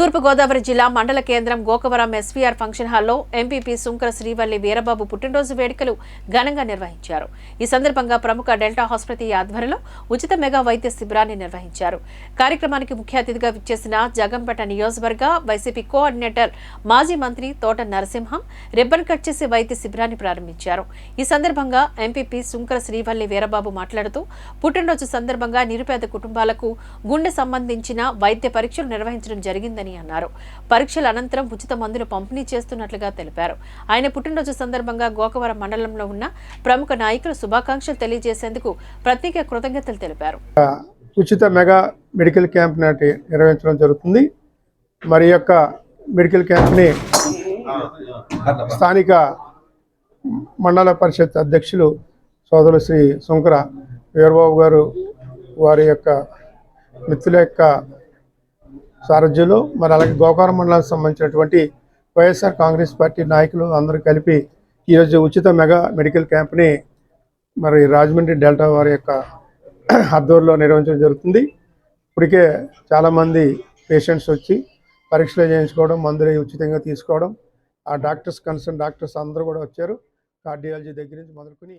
తూర్పుగోదావరి జిల్లా మండల కేంద్రం గోకవరం ఎస్వీఆర్ ఫంక్షన్ హాల్లో ఎంపీపీ సుంకర శ్రీవల్లి వీరబాబు పుట్టినరోజు వేడుకలు ఘనంగా నిర్వహించారు. ఈ సందర్భంగా ప్రముఖ డెల్టా హాస్పిటల్ ఆధ్వర్యంలో ఉచిత మెగా వైద్య శిబిరాన్ని నిర్వహించారు. కార్యక్రమానికి ముఖ్య అతిథిగా విచ్చేసిన జగంపేట నియోజకవర్గ వైసీపీ కోఆర్డినేటర్ మాజీ మంత్రి తోట నరసింహం రిబ్బన్ కట్ చేసి వైద్య శిబిరాన్ని ప్రారంభించారు. ఈ సందర్భంగా ఎంపీపీ సుంకర శ్రీవల్లి వీరబాబు మాట్లాడుతూ పుట్టినరోజు సందర్భంగా నిరుపేద కుటుంబాలకు గుండె సంబంధించిన వైద్య పరీక్షలు నిర్వహించడం జరిగిందని అన్నారు. పరీక్షల అనంతరం ఉచిత మందులు పంపిణీ చేస్తున్నట్లుగా తెలిపారు. ఆయన పుట్టినరోజు సందర్భంగా గోకవరం మండలంలో ఉన్న ప్రముఖ నాయకులు శుభాకాంక్షలు తెలియజేసేందుకు ప్రత్యేక కృతజ్ఞతలు తెలిపారు. ఉచిత మెగా మెడికల్ క్యాంప్ నాటి నిర్వహించడం జరుగుతుంది. మరి యొక్క మెడికల్ క్యాంప్ని స్థానిక మండల పరిషత్ అధ్యక్షులు సోదరులు శ్రీ శంకర వీరబాబు గారు వారి యొక్క మిత్రుల యొక్క సారథ్యంలో మరి అలాగే గోకారం మండలానికి సంబంధించినటువంటి వైఎస్ఆర్ కాంగ్రెస్ పార్టీ నాయకులు అందరూ కలిపి ఈరోజు ఉచిత మెగా మెడికల్ క్యాంప్ని మరి రాజమండ్రి డెల్టా వారి యొక్క ఆధ్వర్యంలో నిర్వహించడం జరుగుతుంది. ఇప్పటికే చాలామంది పేషెంట్స్ వచ్చి పరీక్షలు చేయించుకోవడం మందులు ఉచితంగా తీసుకోవడం ఆ డాక్టర్స్ కన్సర్న్ డాక్టర్స్ అందరూ కూడా వచ్చారు. కార్డియాలజీ దగ్గర నుంచి మొదలుకొని